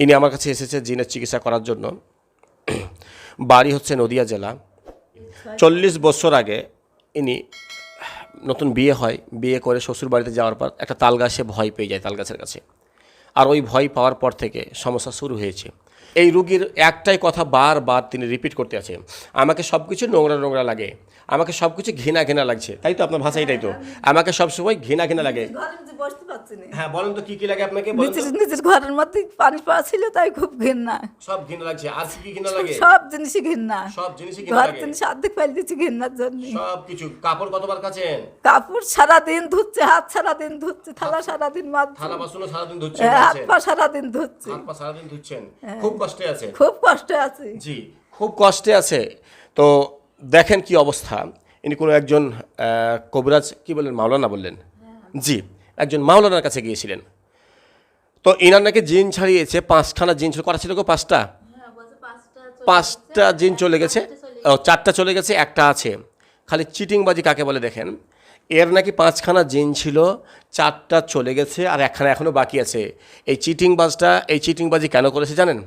ইনি আমার কাছে এসেছে জিনের চিকিৎসা করার জন্য। বাড়ি হচ্ছে নদিয়া জেলা। চল্লিশ বছর আগে ইনি নতুন বিয়ে হয়, বিয়ে করে শ্বশুর বাড়িতে যাওয়ার পর একটা তালগাছে ভয় পেয়ে যায় তাল গাছের কাছে। আর ওই ভয় পাওয়ার পর থেকে সমস্যা শুরু হয়েছে। এই রুগীর একটাই কথা বারবার তিনি রিপিট করতে আছে আমাকে সব কিছু নোংরা নোংরা লাগে আমাকে সব কিছু ঘৃণা ঘৃণা লাগছে। তাই তো আপনার ভাষা এটাই তো। আমাকে সবসময় ঘৃণা ঘৃণা লাগে। হ্যাঁ বলেন তো কি কি লাগে আপনাকে? নিজের নিজের ঘরের মধ্যে পানি পাওয়া ছিল তাই খুব ঘৃণা। সব ঘৃণা লাগছে। আর কি কি ঘৃণা লাগে? সব জিনিসই ঘৃণা। সব জিনিসই ঘৃণা লাগে। জিনিস অর্ধেক ফেলে দিচ্ছি ঘৃণার জন্য। সব কিছু কাপড় কতবার কাছেন কাপড় সারাদিন ধুচ্ছে হাত সারাদিন ধুচ্ছে থালা থালা বাসনও ধুচ্ছেন হ্যাঁ, হাত ধুচ্ছে। হাত পা ধুচ্ছেন। খুব কষ্টে আছে। খুব কষ্ট আছে। জি খুব কষ্টে আছে। তো দেখেন কি অবস্থা। ইনি কোনো একজন কবিরাজ কি বললেন মাওলানা বললেন? জি একজন মাওলানার কাছে গিয়েছিলেন। তো ইনার নাকি জিন ছাড়িয়েছে পাঁচখানা জিন ছিল করা ছিল গো পাঁচটা? পাঁচটা জিন চলে গেছে ও চারটা চলে গেছে একটা আছে। খালি চিটিংবাজি কাকে বলে দেখেন? এর নাকি পাঁচখানা জিন ছিল চারটা চলে গেছে আর একখানা এখনও বাকি আছে। এই চিটিংবাজটা এই চিটিংবাজি কেন করেছে জানেন?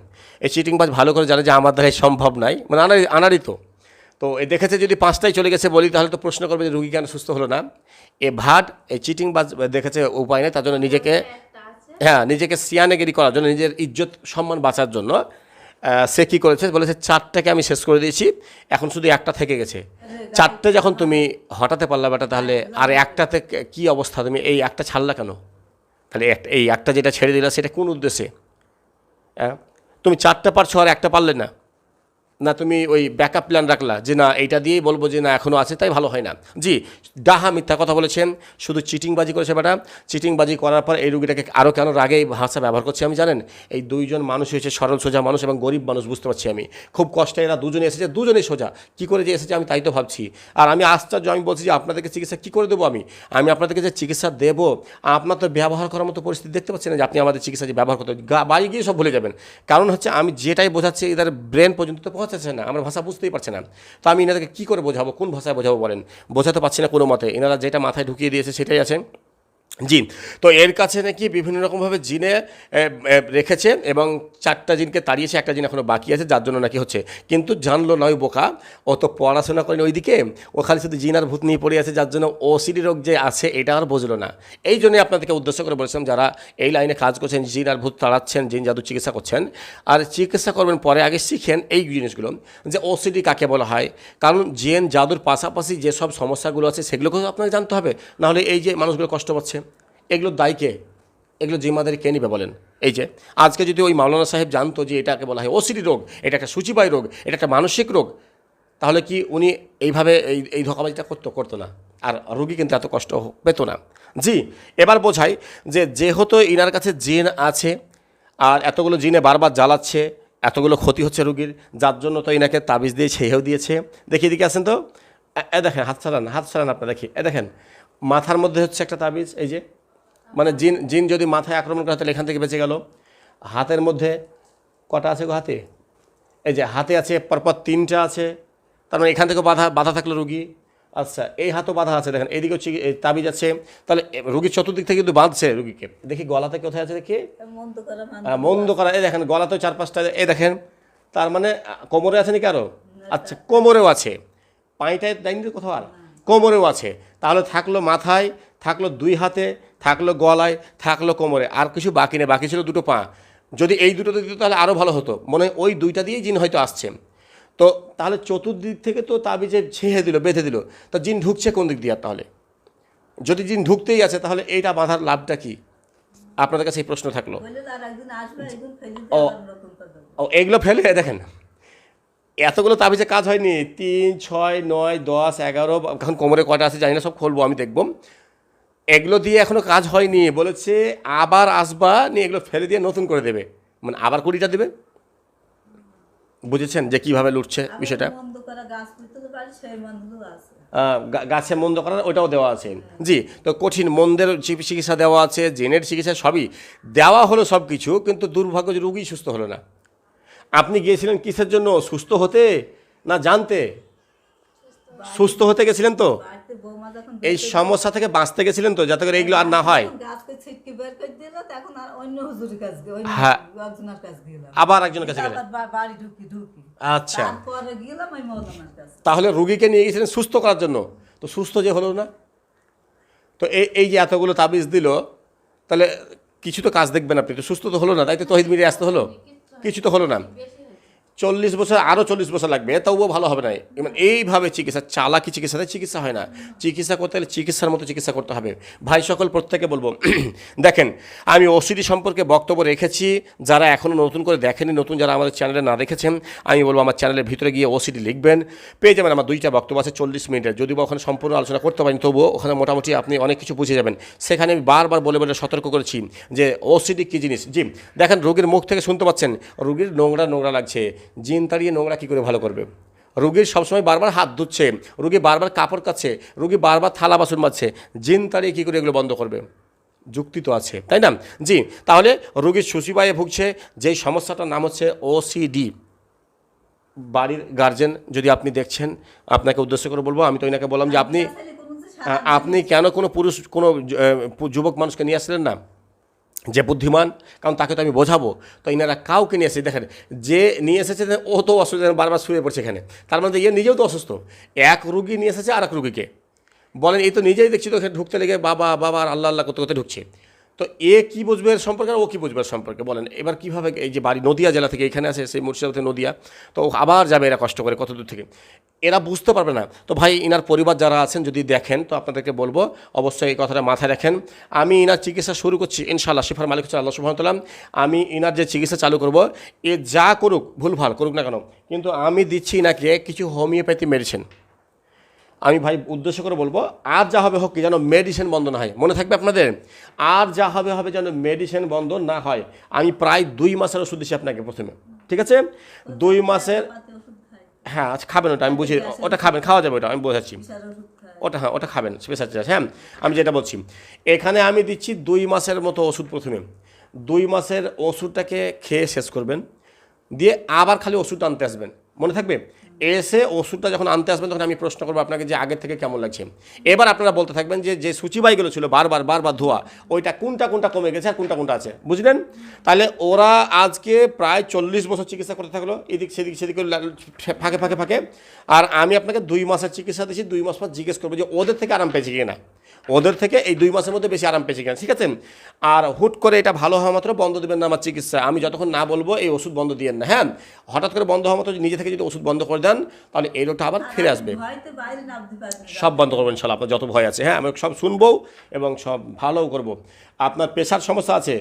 এই চিটিংবাজ ভালো করে জানে যে আমার দ্বারা সম্ভব নাই। মানে আনারি আনারই তো তো এ দেখেছে যদি পাঁচটাই চলে গেছে বলি, তাহলে তো প্রশ্ন করবে যে রুগী কেন সুস্থ হলো না। এ ভাট, এই চিটিংবাজ দেখেছে উপায় নেই, তার জন্য নিজেকে হ্যাঁ নিজেকে সিয়ানেগিরি করার জন্য, নিজের ইজ্জত, সম্মান বাঁচার জন্য সে কী করেছে? বলেছে, চারটাকে আমি শেষ করে দিয়েছি, এখন শুধু একটা থেকে গেছে। চারটে যখন তুমি হটাতে পারলা বেটা, তাহলে আর একটাতে ক- অবস্থা? তুমি এই একটা ছাড়লা কেন? তাহলে এই একটা যেটা ছেড়ে দিলা, সেটা কোন উদ্দেশ্যে? হ্যাঁ? তুমি চারটা পারছ আর একটা পারলে না। না তুমি ওই ব্যাকআপ প্ল্যান রাখলা যে না এইটা দিয়েই বলব যে না এখনও আছে, তাই ভালো হয় না। জি, ডাহা মিথ্যা কথা বলেছেন, শুধু চিটিংবাজি করেছে বেটা। চিটিংবাজি করার পর এই রুগীটাকে আরও কেন রাগে এই ভাষা ব্যবহার করছি আমি জানেন? এই দুইজন মানুষ হয়েছে সরল, সোজা মানুষ এবং গরিব মানুষ, বুঝতে পারছি আমি। খুব কষ্টে এরা দুজনে এসেছে, দুজনেই সোজা। কী করে যে এসেছে আমি তাই তো ভাবছি। আর আমি আশ্চর্য, আমি বলছি যে আপনাদেরকে চিকিৎসা কী করে দেবো আমি? আমি আপনাদেরকে যে চিকিৎসা দেবো, আপনার তো ব্যবহার করার মতো পরিস্থিতি দেখতে পাচ্ছেন না যে আপনি আমাদের চিকিৎসা যে ব্যবহার করতে বাড়ি গিয়ে সব ভুলে যাবেন। কারণ হচ্ছে আমি যেটাই বোঝাচ্ছি, এদের ব্রেন পর্যন্ত তো পৌঁছাচ্ছে না, আমার ভাষা বুঝতেই পারছে না। তো আমি এনাদেরকে কী করে বোঝাবো, কোন ভাষায় বোঝাবো বলেন? বোঝাতে পারছি না কোনো মতে। এনারা যেটা মাথায় ঢুকিয়ে দিয়েছে সেটাই আছে। জি, তো এর কাছে নাকি বিভিন্ন রকমভাবে জিনে রেখেছে এবং চারটা জিনকে তাড়িয়েছে, একটা জিন এখনও বাকি আছে, যার জন্য নাকি হচ্ছে। কিন্তু জানলো নয় বোকা, ও তো পড়াশোনা করেনি ওইদিকে, ও খালি শুধু জিন আর ভূত নিয়ে পড়ে আছে, যার জন্য ওসিডি রোগ যে আছে, এটা আর বুঝলো না। এই জন্যই আপনাদেরকে উদ্দেশ্য করে বলেছিলাম, যারা এই লাইনে কাজ করছেন, জিন আর ভূত তাড়াচ্ছেন, জিন জাদু চিকিৎসা করছেন, আর চিকিৎসা করবেন পরে আগে শিখেন এই জিনিসগুলো, যে ওসিডি কাকে বলা হয়। কারণ জিন জাদুর পাশাপাশি যেসব সমস্যাগুলো আছে, সেগুলোকেও আপনাকে জানতে হবে, নাহলে এই যে মানুষগুলো কষ্ট পাচ্ছে। এগুলো দায়ী কে এগুলো জিম্মাদারি কে নিবে বলেন? এই যে, আজকে যদি ওই মাওলানা সাহেব জানতো যে এটাকে বলা হয় ওসিডি রোগ, এটা একটা সূচিবাই রোগ, এটা একটা মানসিক রোগ, তাহলে কি উনি এইভাবে এই এই ধোকাবাজিটা করতো করতো না? আর রোগী কিন্তু এত কষ্ট পেত না। জি, এবার বোঝাই যে যেহেতু ইনার কাছে জিন আছে, আর এতগুলো জিনে বারবার জ্বালাচ্ছে, এতগুলো ক্ষতি হচ্ছে রুগীর, যার জন্য তো ইনাকে তাবিজ দিয়ে ছেয়েও দিয়েছে। দেখি এদিকে আছেন তো। এ দেখেন, হাত ছাড়ান হাত ছাড়ান আপনার দেখি। এ দেখেন, মাথার মধ্যে হচ্ছে একটা তাবিজ, এই যে মানে জিন জিন যদি মাথায় আক্রমণ করে তাহলে এখান থেকে বেঁচে গেল। হাতের মধ্যে কটা আছে গো হাতে? এই যে হাতে আছে পরপর তিনটা আছে। তার মানে এখান থেকে বাধা বাধা থাকল রুগী। আচ্ছা এই হাতও বাধা আছে দেখেন এইদিকে হচ্ছে তাবিজ আছে তাহলে রুগীর চতুর্দিক থেকে কিন্তু বাঁধছে রুগীকে। দেখি গলাতে কোথায় আছে দেখি। মন্দ করা করা এই দেখেন গলাতেও চার পাঁচটা এই দেখেন। তার মানে কোমরে আছে নাকি আরও আচ্ছা কোমরেও আছে। পাইটায় দেয়নি কোথাও আর? কোমরেও আছে। তাহলে থাকল মাথায় থাকল দুই হাতে থাকল গলায় থাকল কোমরে আর কিছু বাকি নেই বাকি ছিল দুটো পা। যদি এই দুটো দিত তাহলে আরও ভালো হতো। মনে হয় ওই দুইটা দিয়েই জিন হয়তো আসছে। তো তাহলে চতুর্দিক থেকে তো তাবিজে ছেঁড়ে দিল বেঁধে দিল। তা জিন ঢুকছে কোন দিক দিয়ে আর তাহলে? যদি জিন ঢুকতেই আছে তাহলে এইটা বাঁধার লাভটা কি? আপনাদের কাছে এই প্রশ্ন থাকল। ও। ও এগুলো ফেলে দেখেন। এতগুলো তাবিজে কাজ হয়নি। তিন ছয় নয় দশ এগারো এখন কোমরে কটা আছে জানি না সব খুলবো আমি দেখব। এগুলো দিয়ে এখনও কাজ হয়নি বলেছে আবার আসবা নিয়ে এগুলো ফেলে দিয়ে নতুন করে দেবে। মানে আবার কুড়িটা দেবে? বুঝেছেন যে কীভাবে লুটছে বিষয়টা? গাছ মন্দ করার ওটাও দেওয়া আছে। জি তো কঠিন মন্দের চিকিৎসা দেওয়া আছে জেনের চিকিৎসা সবই দেওয়া হলো সব কিছু কিন্তু দুর্ভাগ্য যে রুগী সুস্থ হলো না। আপনি গিয়েছিলেন কিসের জন্য সুস্থ হতে না জানতে? সুস্থ হতে গেছিলেন তো? এই সমস্যা থেকে বাঁচতে গেছিলেন তো, যাতে করে এইগুলো আর না হয়? হ্যাঁ। আবার একজনের কাছে গেলেন? আচ্ছা। তাহলে রুগীকে নিয়ে গেছিলেন সুস্থ করার জন্য? তো সুস্থ যে হলো না? তো এই এই যে এতগুলো তাবিজ দিল, তাহলে কিছু তো কাজ দেখবেন আপনি। তো সুস্থ তো হলো না, তাই তো তহিদ মিলিয়ে আসতে হলো? কিছু তো হলো না। চল্লিশ বছর আরও চল্লিশ বছর লাগবে তবুও ভালো হবে না। মানে এইভাবে চিকিৎসা, চালাকি চিকিৎসাতে চিকিৎসা হয় না। চিকিৎসা করতে হলে চিকিৎসার মতো চিকিৎসা করতে হবে। ভাই, সকল প্রত্যেকে বলব, দেখেন, আমি ওসিডি সম্পর্কে বক্তব্য রেখেছি। যারা এখনও নতুন করে দেখেনি, নতুন যারা আমাদের চ্যানেলে না দেখেছেন, আমি বলব আমার চ্যানেলের ভিতরে গিয়ে ওসিডি লিখবেন। পেয়ে যাবেন আমার দুইটা বক্তব্য আছে চল্লিশ মিনিটের যদি বা ওখানে সম্পূর্ণ আলোচনা করতে পারেন, তবুও ওখানে মোটামুটি আপনি অনেক কিছু বুঝে যাবেন। সেখানে আমি বারবার বলে বলে সতর্ক করেছি যে ওসিডি কী জিনিস? জি, দেখেন, রোগীর মুখ থেকে শুনতে পাচ্ছেন, রোগীর নোংরা নোংরা লাগছে। জিন তাড়িয়ে নোংরা কী করে ভালো করবে? রুগীর সবসময় বারবার হাত ধুচ্ছে রুগী বারবার কাপড় কাচ্ছে রুগী বারবার থালা বাসন মাজছে জিন তাড়িয়ে কী করে এগুলো বন্ধ করবে? যুক্তি তো আছে তাই না? জি তাহলে রুগীর সুশিবায়ে ভুগছে যেই সমস্যাটার নাম হচ্ছে ওসিডি বাড়ির গার্জেন যদি আপনি দেখছেন আপনাকে উদ্দেশ্য করে বলব আমি তো এনাকে বললাম যে আপনি আপনি কেন কোনো পুরুষ কোনো যুবক মানুষকে নিয়ে আসলেন না? যে বুদ্ধিমান, কারণ তাকে তো আমি বোঝাবো। তো ইনারা কাউকে নিয়ে এসেছে, দেখেন, যে নিয়ে এসেছে ও তো অসুস্থ বারবার শুয়ে পড়ছে এখানে। তার মধ্যে ইয়ে নিজেও তো অসুস্থ। এক রুগী নিয়ে এসেছে আর এক রুগীকে। বলেন, এই তো নিজেই দেখছি তো, এখানে ঢুকতে লেগে বাবা বাবা, আর আল্লাহ আল্লাহ করতে করতে ঢুকছে। তো এ কি বুঝবে এর সম্পর্কে আর ও কি বুঝবে সম্পর্কে? বলেন, এবার কীভাবে এই যে বাড়ি নদিয়া জেলা থেকে এখানে আসে, সেই মুর্শিদাবাদ নদিয়া, তো আবার যাবে এরা কষ্ট করে কত দূর থেকে? এরা বুঝতে পারবে না। তো ভাই, ইনার পরিবার যারা আছেন, যদি দেখেন, তো আপনাদেরকে বলব, অবশ্যই এই কথাটা মাথায় রাখেন। আমি ইনার চিকিৎসা শুরু করছি, ইনশাআল্লাহ, শিফার মালিক হচ্ছে আল্লাহ সুহামতাল্লাম আমি ইনার যে চিকিৎসা চালু করব, এ যা করুক, ভুলভাল করুক না কেন, কিন্তু আমি দিচ্ছি ইনাকে কিছু হোমিওপ্যাথি মেডিসিন। আমি ভাই উদ্দেশ্য করে বলব, আর যা হবে হোক কি যেন মেডিসিন বন্ধ না হয়। মনে থাকবে আপনাদের? আর যা হবে হবে যেন মেডিসিন বন্ধ না হয়। আমি প্রায় দুই মাসের ওষুধ দিচ্ছি আপনাকে প্রথমে। ঠিক আছে? দুই মাসের হ্যাঁ আচ্ছা খাবেন ওটা, আমি বুঝি। ওটা খাবেন, খাওয়া যাবে ওটা, আমি বোঝাচ্ছি। ওটা হ্যাঁ ওটা খাবেন স্পেশাল চার্জ হ্যাঁ আমি যেটা বলছি। এখানে আমি দিচ্ছি দুই মাসের মতো ওষুধ প্রথমে। দুই মাসের ওষুধটাকে খেয়ে শেষ করবেন। দিয়ে আবার খালি ওষুধ আনতে আসবেন। মনে থাকবে? এসে ওষুধটা যখন আনতে আসবেন, তখন আমি প্রশ্ন করব আপনাকে যে আগের থেকে কেমন লাগছে। এবার আপনারা বলতে থাকবেন যে যে সূচিবাইগুলো ছিল, বারবার বারবার ধোয়া, ওইটা কোনটা কোনটা কমে গেছে আর কোনটা কোনটা আছে? বুঝলেন? তাহলে ওরা আজকে প্রায় চল্লিশ বছর চিকিৎসা করতে থাকল, এদিক সেদিক সেদিক ফাঁকে ফাঁকে ফাঁকে। আর আমি আপনাকে দুই মাসের চিকিৎসা দিয়েছি, দুই মাস পর জিজ্ঞেস করব যে, ওদের থেকে আরাম পেয়েছি কিনা ওদের থেকে এই দুই মাসের মধ্যে বেশি আরাম পেয়েছে কিনা? ঠিক আছে? আর হুট করে এটা ভালো হওয়া মাত্র বন্ধ দেবেন না আমার চিকিৎসা। আমি যতক্ষণ না বলব এই ওষুধ বন্ধ দিয়ে না। হ্যাঁ? হঠাৎ করে বন্ধ হওয়া মাত্র নিজে থেকে যদি ওষুধ বন্ধ করে দেন তাহলে এই রোগটা আবার ফিরে আসবে। সব বন্ধ করবেন ইনশাল্লাহ আপনার যত ভয় আছে। হ্যাঁ আমি সব শুনব এবং সব ভালোও করব। আপনার প্রেশার সমস্যা আছে?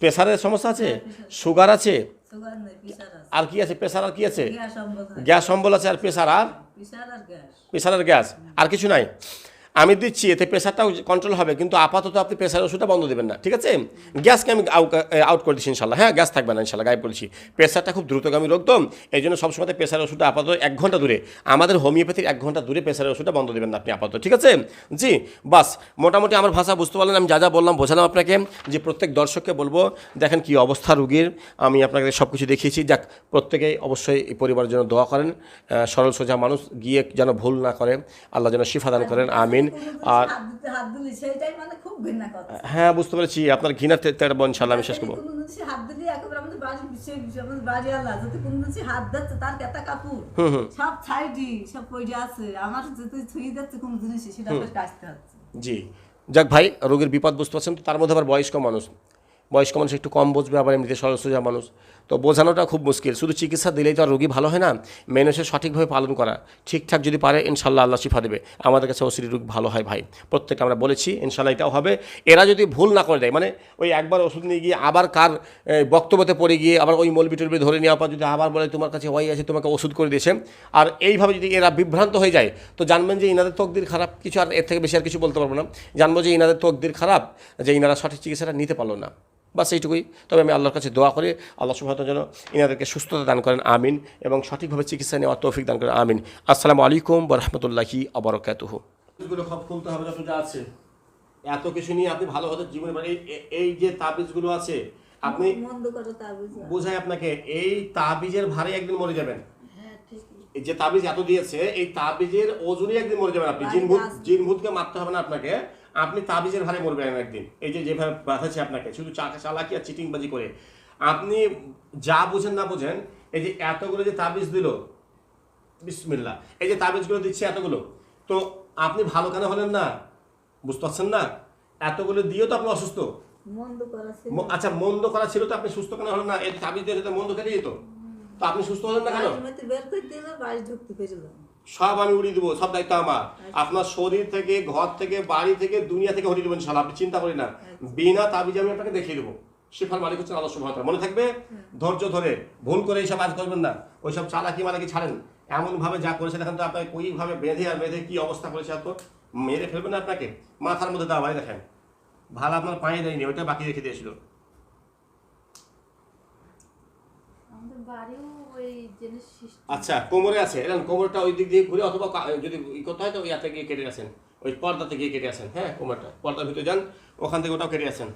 প্রেশারের সমস্যা আছে? সুগার আছে। প্রেশার আছে? আর কি আছে? প্রেশার আর কি আছে? হয় গ্যাস অম্বল আছে আর প্রেশার আর? প্রেশার আর গ্যাস। আর কিছু নাই? আমি দিচ্ছি, এতে প্রেশারটাও কন্ট্রোল হবে, কিন্তু আপাতত আপনি প্রেশারের ওষুধটা বন্ধ দেবেন না, ঠিক আছে? গ্যাসকে আমি আউট করে দিচ্ছি ইনশাল্লাহ। হ্যাঁ গ্যাস থাকবে না ইনশাল্লাহ গায়ে বলছি। প্রেশারটা খুব দ্রুতগামী রোগ তো, এই জন্য সবসময় প্রেশারের ওষুধটা আপাতত এক ঘণ্টা দূরে, আমাদের হোমিওপ্যাথির এক ঘণ্টা দূরে প্রেশারের ওষুধটা বন্ধ দেবেন না আপনি আপাতত, ঠিক আছে? জি, বাস, মোটামুটি আমার ভাষা বুঝতে পারলেন, আমি যা যা বললাম বোঝালাম আপনাকে, যে প্রত্যেক দর্শককে বলব, দেখেন কি অবস্থা রুগীর, আমি আপনাকে সব কিছু দেখিয়েছি, যাক প্রত্যেকেই অবশ্যই এই পরিবারের জন্য দোয়া করেন সরল সোজা মানুষ গিয়ে যেন ভুল না করে, আল্লাহ যেন শিফা দান করেন, আমিন। আর দিলি সেইটাই মানে হ্যাঁ বুঝতে পেরেছি। আপনার ঘৃণার তেরো বন ছাড়লে আমি শেষ করব। সব ছাইডি সব পয়সা আছে। আমার ছুঁয়ে যাচ্ছে কোনো জিনিসে সেটা আমার হচ্ছে। জি। যাক ভাই রোগীর বিপদ বুঝতে পারছেন তার মধ্যে আবার বয়স্ক মানুষ। বয়স্ক মানুষ একটু কম বুঝবে, আবার এমনিতে সরল সোজা মানুষ। তো বোঝানোটা খুব মুশকিল। শুধু চিকিৎসা দিলেই তো আর রোগী ভালো হয় না মেনে সে সঠিকভাবে পালন করা। ঠিকঠাক যদি পারে, ইনশাল্লাহ আল্লাহ শিফা দেবে। আমাদের কাছে ওসিডি রোগ ভালো হয় ভাই। প্রত্যেকে আমরা বলেছি, ইনশাল্লাহ এটাও হবে। এরা যদি ভুল না করে দেয় মানে ওই একবার ওষুধ নিয়ে গিয়ে আবার কার বক্তব্যতে পড়ে গিয়ে আবার ওই মলবি টলবি ধরে নেওয়ার পর যদি আবার বলে, তোমার কাছে ওই আছে, তোমাকে ওষুধ করে দিয়েছে। আর এইভাবে যদি এরা বিভ্রান্ত হয়ে যায়, তো জানবেন যে ইনাদের তকদির খারাপ কিছু, আর এর থেকে বেশি আর কিছু বলতে পারব না। জানব যে ইনাদের তকদির খারাপ, যে ইনারা সঠিক চিকিৎসাটা নিতে পারল না। বাস এইটুকুই। তবে আমি আল্লাহর কাছে দোয়া করে আল্লাহ সুবাহ যেন ইনাদেরকে সুস্থতা দান করেন আমিন এবং সঠিকভাবে চিকিৎসা নেওয়ার তৌফিক দান করেন আমিন। আসসালামু আলাইকুম বরহমতুল্লাহি আবরকাতুহ খুলতে হবে যত যা আছে। এত কিছু নিয়ে আপনি ভালো হতে জীবনে মানে এই- যে তাবিজগুলো আছে আপনি মন্দ করে তা বুঝা বোঝাই আপনাকে এই তাবিজের ভারে একদিন মরে যাবেন। এই যে তাবিজ এত দিয়েছে এই তাবিজের ওজনই একদিন মরে যাবেন আপনি। বাড়িতে জিন ভূত জিন ভূতকে মারতে হবে না আপনাকে। আপনি তাবিজের ভারে মরবেন একদিন। এই যে যেভাবে বাঁধাচ্ছে আপনাকে শুধু চাকা চালাকি আর চিটিংবাজি করে। আপনি যা বুঝেন না বুঝেন এই যে এতগুলো যে তাবিজ দিল বিসমিল্লা এই যে তাবিজগুলো দিচ্ছে এতগুলো তো আপনি ভালো কেন হলেন না? বুঝতে পারছেন না? এতগুলো দিয়েও তো আপনি অসুস্থ। আচ্ছা মন্দ করা ছিল তো আপনি সুস্থ কেন হলেন না? এই তাবিজ দিয়ে মন্দ কেটে যেত। তো আপনি সুস্থ হলেন না কেন? সব আমি উড়িয়ে দেবো, সব দায়িত্ব আমার। আপনার শরীর থেকে, ঘর থেকে, বাড়ি থেকে, দুনিয়া থেকে হরিয়ে দেবেন ইনশাল্লাহ আপনি চিন্তা করি না। বিনা তাবিজ আমি আপনাকে দেখিয়ে দেবো। শিফার মালিক হচ্ছেন আল্লাহ তাআলা। মনে থাকবে? ধৈর্য ধরে। ভুল করে এইসব কাজ করবেন না। ওইসব চালাকি মালাকি ছাড়েন। এমন ভাবে যা করেছে দেখেন তো আপনাকে ওইভাবে বেঁধে আর বেঁধে কি অবস্থা করেছে এত? মেরে ফেলবেন না আপনাকে? মাথার মধ্যে দাও, ভাই দেখেন। ভালো আপনার পায়ে দেয়নি, ওইটা বাকি রেখে দিয়েছিল আমাদের বাড়িও ওই জিনিস সিস্টেম আচ্ছা কোমরে আছে। এরকম কোমরটা ওই দিক দিয়ে ঘুরে অথবা যদি ই করতে হয় তো ইয়াতে গিয়ে কেটে আসেন। ওই পর্দাতে গিয়ে কেটে আসেন হ্যাঁ কোমরটা। পর্দার ভিতরে যান, ওখান থেকে ওটাও কেটে আসেন।